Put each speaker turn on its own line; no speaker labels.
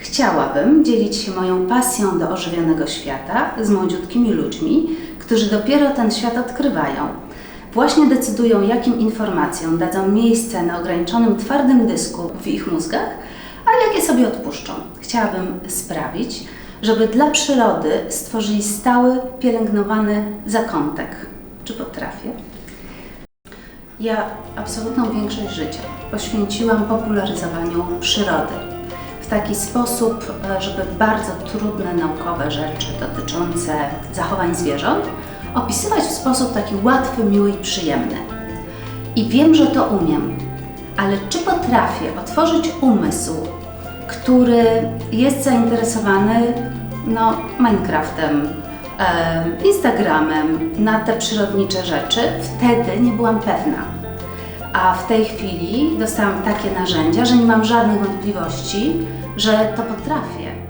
Chciałabym dzielić się moją pasją do ożywionego świata z młodziutkimi ludźmi, którzy dopiero ten świat odkrywają. Właśnie decydują, jakim informacjom dadzą miejsce na ograniczonym twardym dysku w ich mózgach, a jakie sobie odpuszczą. Chciałabym sprawić, żeby dla przyrody stworzyli stały, pielęgnowany zakątek. Czy potrafię? Ja absolutną większość życia poświęciłam popularyzowaniu przyrody. Taki sposób, e, żeby bardzo trudne naukowe rzeczy dotyczące zachowań zwierząt opisywać w sposób taki łatwy, miły i przyjemny. I wiem, że to umiem, ale czy potrafię otworzyć umysł, który jest zainteresowany no, Minecraftem, e, Instagramem, na te przyrodnicze rzeczy? Wtedy nie byłam pewna. A w tej chwili dostałam takie narzędzia, że nie mam żadnych wątpliwości, że to potrafię.